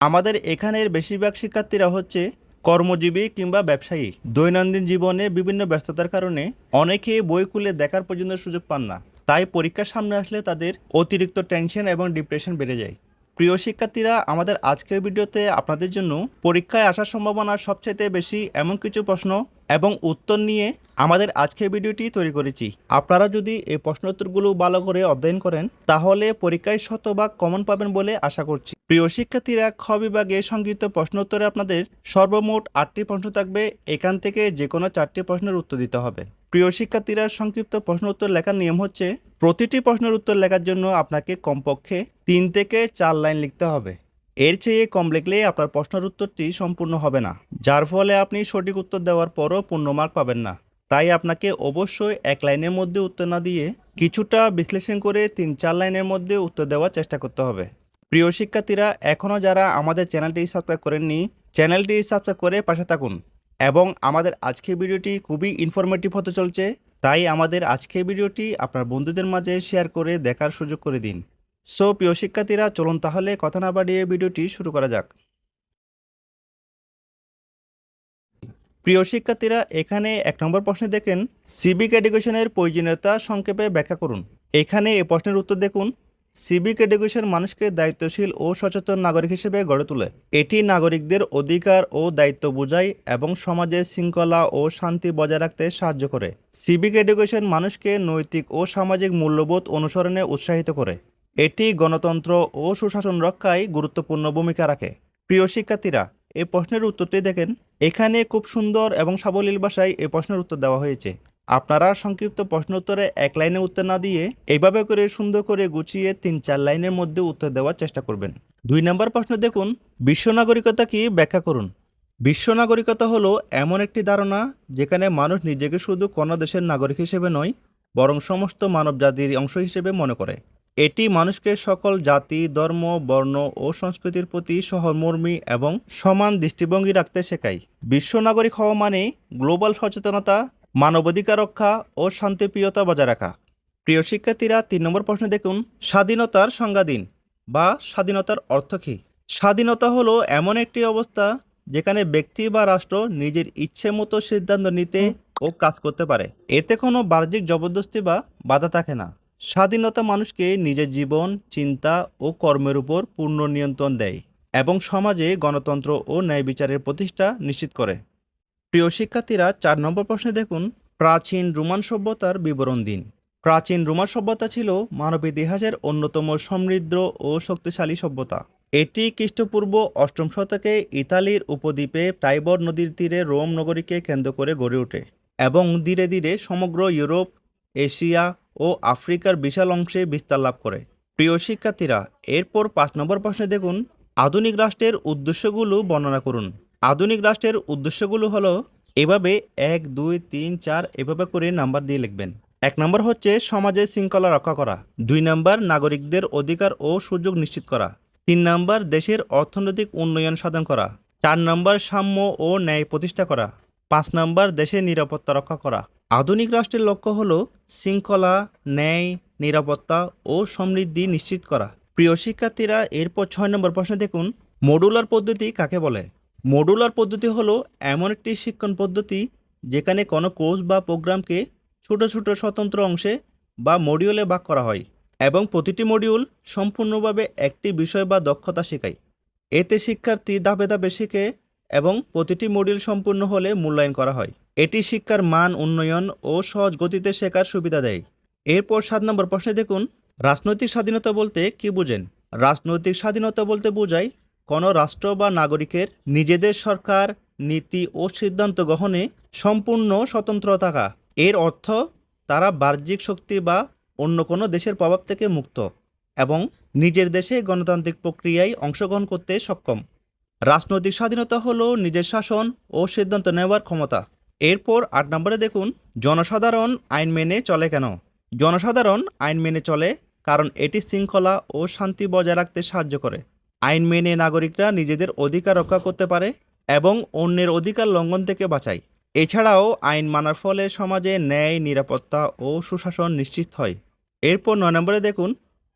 আমাদের এখানের বেশিরভাগ শিক্ষার্থীরা হচ্ছে কর্মজীবী কিংবা ব্যবসায়ী। দৈনন্দিন জীবনে বিভিন্ন ব্যস্ততার কারণে অনেকে বই খুলে দেখার পর্যন্ত সুযোগ পান না। তাই পরীক্ষার সামনে আসলে তাদের অতিরিক্ত টেনশন এবং ডিপ্রেশন বেড়ে যায়। প্রিয় শিক্ষার্থীরা, আমাদের আজকের ভিডিওতে আপনাদের জন্য পরীক্ষায় আসার সম্ভাবনা সবচেয়ে বেশি এমন কিছু প্রশ্ন এবং উত্তর নিয়ে আমাদের আজকের ভিডিওটি তৈরি করেছি। আপনারা যদি এই প্রশ্নোত্তরগুলো ভালো করে অধ্যয়ন করেন, তাহলে পরীক্ষায় শতভাগ কমন পাবেন বলে আশা করছি। প্রিয় শিক্ষার্থীরা, খ বিভাগে সংগৃহীত প্রশ্নোত্তরে আপনাদের সর্বমোট আটটি প্রশ্ন থাকবে। এখান থেকে যে কোনো চারটি প্রশ্নের উত্তর দিতে হবে। প্রিয় শিক্ষার্থীরা, সংক্ষিপ্ত প্রশ্ন উত্তর লেখার নিয়ম হচ্ছে, প্রতিটি প্রশ্নের উত্তর লেখার জন্য আপনাকে কমপক্ষে তিন থেকে চার লাইন লিখতে হবে। এর চেয়ে কম লিখলে আপনার প্রশ্নের উত্তরটি সম্পূর্ণ হবে না, যার ফলে আপনি সঠিক উত্তর দেওয়ার পরও পূর্ণ মার্ক পাবেন না। তাই আপনাকে অবশ্যই এক লাইনের মধ্যে উত্তর না দিয়ে কিছুটা বিশ্লেষণ করে তিন চার লাইনের মধ্যে উত্তর দেওয়ার চেষ্টা করতে হবে। প্রিয় শিক্ষার্থীরা, এখনও যারা আমাদের চ্যানেলটি সাবস্ক্রাইব করেননি, চ্যানেলটি সাবস্ক্রাইব করে পাশে থাকুন এবং আমাদের আজকের ভিডিওটি খুবই ইনফরমেটিভ হতে চলছে, তাই আমাদের আজকের ভিডিওটি আপনার বন্ধুদের মাঝে শেয়ার করে দেখার সুযোগ করে দিন। সো, প্রিয় শিক্ষার্থীরা, চলুন তাহলে কথা না বাড়িয়ে ভিডিওটি শুরু করা যাক। প্রিয় শিক্ষার্থীরা, এখানে এক নম্বর প্রশ্নে দেখেন, সিভিক এডুকেশনের প্রয়োজনীয়তা সংক্ষেপে ব্যাখ্যা করুন। এখানে এ প্রশ্নের উত্তর দেখুন, সিভিক এডুকেশন মানুষকে দায়িত্বশীল ও সচেতন নাগরিক হিসেবে গড়ে তোলে। এটি নাগরিকদের অধিকার ও দায়িত্ব বোঝায় এবং সমাজে শৃঙ্খলা ও শান্তি বজায় রাখতে সাহায্য করে। সিভিক এডুকেশন মানুষকে নৈতিক ও সামাজিক মূল্যবোধ অনুসরণে উৎসাহিত করে। এটি গণতন্ত্র ও সুশাসন রক্ষায় গুরুত্বপূর্ণ ভূমিকা রাখে। প্রিয় শিক্ষার্থীরা এই প্রশ্নের উত্তরটি দেখেন। এখানে খুব সুন্দর এবং সাবলীল ভাষায় এই প্রশ্নের উত্তর দেওয়া হয়েছে। আপনারা সংক্ষিপ্ত প্রশ্ন উত্তরে এক লাইনে উত্তর না দিয়ে এইভাবে করে সুন্দর করে গুছিয়ে তিন চার লাইনের মধ্যে উত্তর দেওয়ার চেষ্টা করবেন। দুই নম্বর প্রশ্ন দেখুন, বিশ্ব নাগরিকতা কি ব্যাখ্যা করুন? বিশ্ব নাগরিকতা হলো এমন একটি ধারণা যেখানে মানুষ নিজেকে শুধু কোনো দেশের নাগরিক হিসেবে নয়, বরং সমস্ত মানব জাতির অংশ হিসেবে মনে করে। এটি মানুষকে সকল জাতি, ধর্ম, বর্ণ ও সংস্কৃতির প্রতি সহমর্মী এবং সমান দৃষ্টিভঙ্গি রাখতে শেখায়। বিশ্ব নাগরিক হওয়া মানে গ্লোবাল সচেতনতা, মানবাধিকার রক্ষা ও শান্তিপ্রিয়তা বজায় রাখা। প্রিয় শিক্ষার্থীরা, তিন নম্বর প্রশ্ন দেখুন, স্বাধীনতার সংজ্ঞা দিন বা স্বাধীনতার অর্থ কী? স্বাধীনতা হলো এমন একটি অবস্থা যেখানে ব্যক্তি বা রাষ্ট্র নিজের ইচ্ছে মতো সিদ্ধান্ত নিতে ও কাজ করতে পারে। এতে কোনো বাহ্যিক জবরদস্তি বা বাধা থাকে না। স্বাধীনতা মানুষকে নিজের জীবন, চিন্তা ও কর্মের উপর পূর্ণ নিয়ন্ত্রণ দেয় এবং সমাজে গণতন্ত্র ও ন্যায় বিচারের প্রতিষ্ঠা নিশ্চিত করে। প্রিয় শিক্ষার্থীরা, চার নম্বর প্রশ্নে দেখুন, প্রাচীন রোমান সভ্যতার বিবরণ দিন। প্রাচীন রোমান সভ্যতা ছিল মানব ইতিহাসের অন্যতম সমৃদ্ধ ও শক্তিশালী সভ্যতা। এটি খ্রিস্টপূর্ব অষ্টম শতকে ইতালির উপদ্বীপে টাইবর নদীর তীরে রোম নগরীকে কেন্দ্র করে গড়ে ওঠে এবং ধীরে ধীরে সমগ্র ইউরোপ, এশিয়া ও আফ্রিকার বিশাল অংশে বিস্তার লাভ করে। প্রিয় শিক্ষার্থীরা, এরপর পাঁচ নম্বর প্রশ্নে দেখুন, আধুনিক রাষ্ট্রের উদ্দেশ্যগুলো বর্ণনা করুন। আধুনিক রাষ্ট্রের উদ্দেশ্যগুলো হলো, এভাবে এক, দুই, তিন, চার এভাবে করে নাম্বার দিয়ে লিখবেন। এক নম্বর হচ্ছে সমাজের শৃঙ্খলা রক্ষা করা। দুই নম্বর, নাগরিকদের অধিকার ও সুযোগ নিশ্চিত করা। তিন নম্বর, দেশের অর্থনৈতিক উন্নয়ন সাধন করা। চার নম্বর, সাম্য ও ন্যায় প্রতিষ্ঠা করা। পাঁচ নম্বর, দেশের নিরাপত্তা রক্ষা করা। আধুনিক রাষ্ট্রের লক্ষ্য হল শৃঙ্খলা, ন্যায়, নিরাপত্তা ও সমৃদ্ধি নিশ্চিত করা। প্রিয় শিক্ষার্থীরা, এরপর ছয় নম্বর প্রশ্ন দেখুন মডুলার পদ্ধতি কাকে বলে? মডুলার পদ্ধতি হলো এমন একটি শিক্ষণ পদ্ধতি যেখানে কোনো কোর্স বা প্রোগ্রামকে ছোট ছোট স্বতন্ত্র অংশে বা মডিউলে ভাগ করা হয় এবং প্রতিটি মডিউল সম্পূর্ণভাবে একটি বিষয় বা দক্ষতা শেখায়। এতে শিক্ষার্থী ধাপে ধাপে শেখে এবং প্রতিটি মডিউল সম্পূর্ণ হলে মূল্যায়ন করা হয়। এটি শিক্ষার মান, উন্নয়ন ও সহজ গতিতে শেখার সুবিধা দেয়। এরপর সাত নম্বর প্রশ্নে দেখুন, রাজনৈতিক স্বাধীনতা বলতে কি বুঝেন? রাজনৈতিক স্বাধীনতা বলতে বোঝায়, কোনো রাষ্ট্র বা নাগরিকের নিজেদের সরকার, নীতি ও সিদ্ধান্ত গ্রহণে সম্পূর্ণ স্বতন্ত্র থাকা। এর অর্থ, তারা বাহ্যিক শক্তি বা অন্য কোনো দেশের প্রভাব থেকে মুক্ত এবং নিজের দেশে গণতান্ত্রিক প্রক্রিয়ায় অংশগ্রহণ করতে সক্ষম। রাজনৈতিক স্বাধীনতা হলো নিজের শাসন ও সিদ্ধান্ত নেওয়ার ক্ষমতা। এরপর আট নম্বরে দেখুন, জনসাধারণ আইন মেনে চলে কেন? জনসাধারণ আইন মেনে চলে কারণ এটি শৃঙ্খলা ও শান্তি বজায় রাখতে সাহায্য করে। আইন মেনে নাগরিকরা নিজেদের অধিকার রক্ষা করতে পারে এবং অন্যের অধিকার লঙ্ঘন থেকে বাঁচায়। এছাড়াও আইন মানার ফলে সমাজে ন্যায়, নিরাপত্তা ও সুশাসন নিশ্চিত হয়। এরপর নয় নম্বরে দেখুন,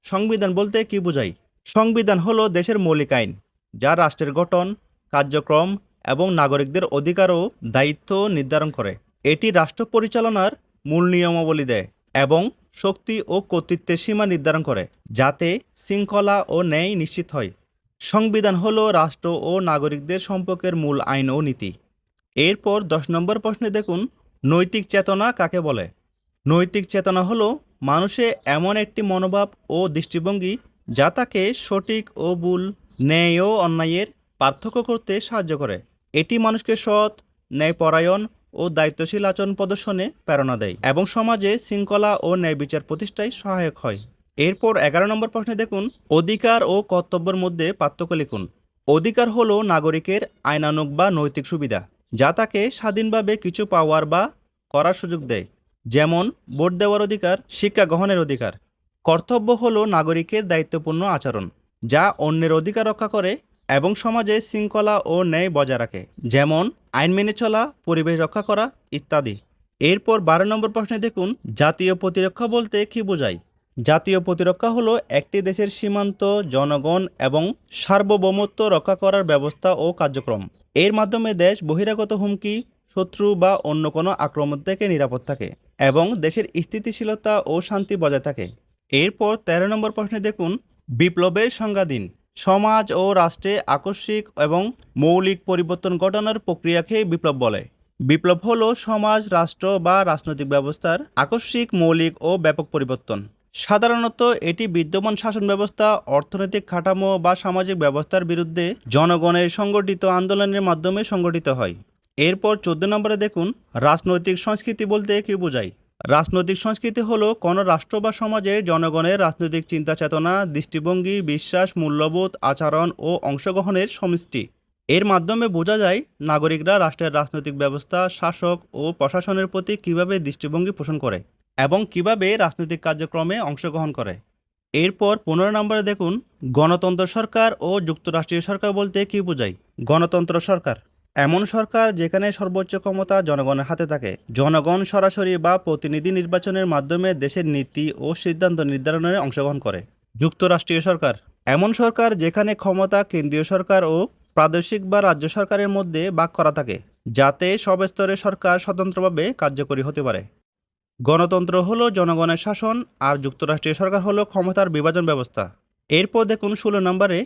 সংবিধান বলতে কি বোঝায়? সংবিধান হলো দেশের মৌলিক আইন, যা রাষ্ট্রের গঠন, কার্যক্রম এবং নাগরিকদের অধিকার ও দায়িত্ব নির্ধারণ করে। এটি রাষ্ট্র পরিচালনার মূল নিয়মাবলী দেয় এবং শক্তি ও কর্তৃত্বের সীমা নির্ধারণ করে, যাতে শৃঙ্খলা ও ন্যায় নিশ্চিত হয়। সংবিধান হল রাষ্ট্র ও নাগরিকদের সম্পর্কের মূল আইন ও নীতি। এরপর দশ নম্বর প্রশ্নে দেখুন, নৈতিক চেতনা কাকে বলে? নৈতিক চেতনা হলো মানুষে এমন একটি মনোভাব ও দৃষ্টিভঙ্গি যা তাকে সঠিক ও ভুল, ন্যায় ও অন্যায়ের পার্থক্য করতে সাহায্য করে। এটি মানুষকে সৎ, ন্যায়পরায়ণ ও দায়িত্বশীল আচরণ প্রদর্শনে প্রেরণা দেয় এবং সমাজে শৃঙ্খলা ও ন্যায় বিচার প্রতিষ্ঠায় সহায়ক হয়। এরপর এগারো নম্বর প্রশ্নে দেখুন, অধিকার ও কর্তব্যের মধ্যে পার্থক্য লিখুন। অধিকার হলো নাগরিকের আইনানুগ বা নৈতিক সুবিধা, যা তাকে স্বাধীনভাবে কিছু পাওয়ার বা করার সুযোগ দেয়। যেমন, ভোট দেওয়ার অধিকার, শিক্ষা গ্রহণের অধিকার। কর্তব্য হলো নাগরিকের দায়িত্বপূর্ণ আচরণ, যা অন্যের অধিকার রক্ষা করে এবং সমাজে শৃঙ্খলা ও ন্যায় বজায় রাখে, যেমন আইন মেনে চলা, পরিবেশ রক্ষা করা ইত্যাদি। এরপর বারো নম্বর প্রশ্নে দেখুন, জাতীয় প্রতিরক্ষা বলতে কী বোঝায়? জাতীয় প্রতিরক্ষা হলো একটি দেশের সীমান্ত, জনগণ এবং সার্বভৌমত্ব রক্ষা করার ব্যবস্থা ও কার্যক্রম। এর মাধ্যমে দেশ বহিরাগত হুমকি, শত্রু বা অন্য কোনো আক্রমণ থেকে নিরাপদ থাকে এবং দেশের স্থিতিশীলতা ও শান্তি বজায় থাকে। এরপর তেরো নম্বর প্রশ্নে দেখুন, বিপ্লবের সংজ্ঞা দিন। সমাজ ও রাষ্ট্রে আকস্মিক এবং মৌলিক পরিবর্তন ঘটানোর প্রক্রিয়াকে বিপ্লব বলে। বিপ্লব হলো সমাজ, রাষ্ট্র বা রাজনৈতিক ব্যবস্থার আকস্মিক, মৌলিক ও ব্যাপক পরিবর্তন। সাধারণত এটি বিদ্যমান শাসন ব্যবস্থা, অর্থনৈতিক কাঠামো বা সামাজিক ব্যবস্থার বিরুদ্ধে জনগণের সংগঠিত আন্দোলনের মাধ্যমে সংগঠিত হয়। এরপর চোদ্দ নম্বরে দেখুন, রাজনৈতিক সংস্কৃতি বলতে কী বোঝায়? রাজনৈতিক সংস্কৃতি হল কোনো রাষ্ট্র বা সমাজের জনগণের রাজনৈতিক চিন্তা চেতনা দৃষ্টিভঙ্গি, বিশ্বাস, মূল্যবোধ, আচরণ ও অংশগ্রহণের সমষ্টি। এর মাধ্যমে বোঝা যায় নাগরিকরা রাষ্ট্রের রাজনৈতিক ব্যবস্থা, শাসক ও প্রশাসনের প্রতি কীভাবে দৃষ্টিভঙ্গি পোষণ করে এবং কীভাবে রাজনৈতিক কার্যক্রমে অংশগ্রহণ করে। এরপর পনেরো নম্বরে দেখুন, গণতন্ত্র সরকার ও যুক্তরাষ্ট্রীয় সরকার বলতে কী বোঝায়? গণতন্ত্র সরকার। এমন সরকার যেখানে সর্বোচ্চ ক্ষমতা জনগণের হাতে থাকে। জনগণ সরাসরি বা প্রতিনিধি নির্বাচনের মাধ্যমে দেশের নীতি ও সিদ্ধান্ত নির্ধারণে অংশগ্রহণ করে। যুক্তরাষ্ট্রীয় সরকার এমন সরকার যেখানে ক্ষমতা কেন্দ্রীয় সরকার ও প্রাদেশিক বা রাজ্য সরকারের মধ্যে ভাগ করা থাকে, যাতে সব স্তরের সরকার স্বতন্ত্রভাবে কার্যকরী হতে পারে। গণতন্ত্র হলো জনগণের শাসন, আর যুক্তরাষ্ট্রীয় সরকার হলো ক্ষমতার বিভাজন ব্যবস্থা। এরপর দেখুন ষোলো নম্বরে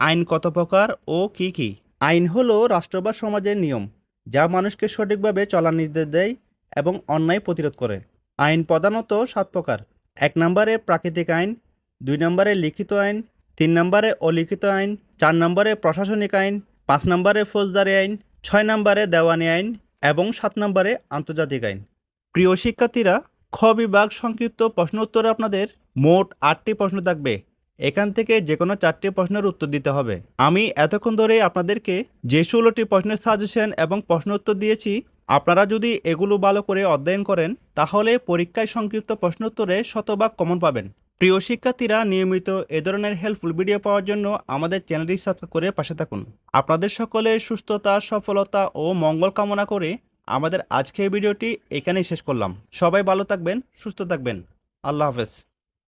আইন কত প্রকার ও কি কি। আইন হলো রাষ্ট্র বা সমাজের নিয়ম, যা মানুষকে সঠিকভাবে চলার নির্দেশ দেয় এবং অন্যায় প্রতিরোধ করে। আইন প্রধানত সাত প্রকার। এক নম্বরে প্রাকৃতিক আইন, দুই নম্বরে লিখিত আইন, তিন নম্বরে অলিখিত আইন, চার নম্বরে প্রশাসনিক আইন, পাঁচ নম্বরে ফৌজদারি আইন, ছয় নম্বরে দেওয়ানি আইন এবং সাত নম্বরে আন্তর্জাতিক আইন। প্রিয় শিক্ষার্থীরা, খ বিভাগ সংক্ষিপ্ত প্রশ্ন উত্তরে আপনাদের মোট আটটি প্রশ্ন থাকবে। এখান থেকে যে কোনো চারটি প্রশ্নের উত্তর দিতে হবে। আমি এতক্ষণ ধরে আপনাদেরকে যে ষোলোটি প্রশ্নের সাজেশন এবং প্রশ্ন উত্তর দিয়েছি, আপনারা যদি এগুলো ভালো করে অধ্যয়ন করেন, তাহলে পরীক্ষায় সংক্ষিপ্ত প্রশ্ন উত্তরে শতভাগ কমন পাবেন। প্রিয় শিক্ষার্থীরা, নিয়মিত এ ধরনের হেল্পফুল ভিডিও পাওয়ার জন্য আমাদের চ্যানেলটি সাবস্ক্রাইব করে পাশে থাকুন। আপনাদের সকলে সুস্থতা, সফলতা ও মঙ্গল কামনা করে আমাদের আজকের ভিডিওটি এখানেই শেষ করলাম। সবাই ভালো থাকবেন, সুস্থ থাকবেন। আল্লাহ হাফেজ।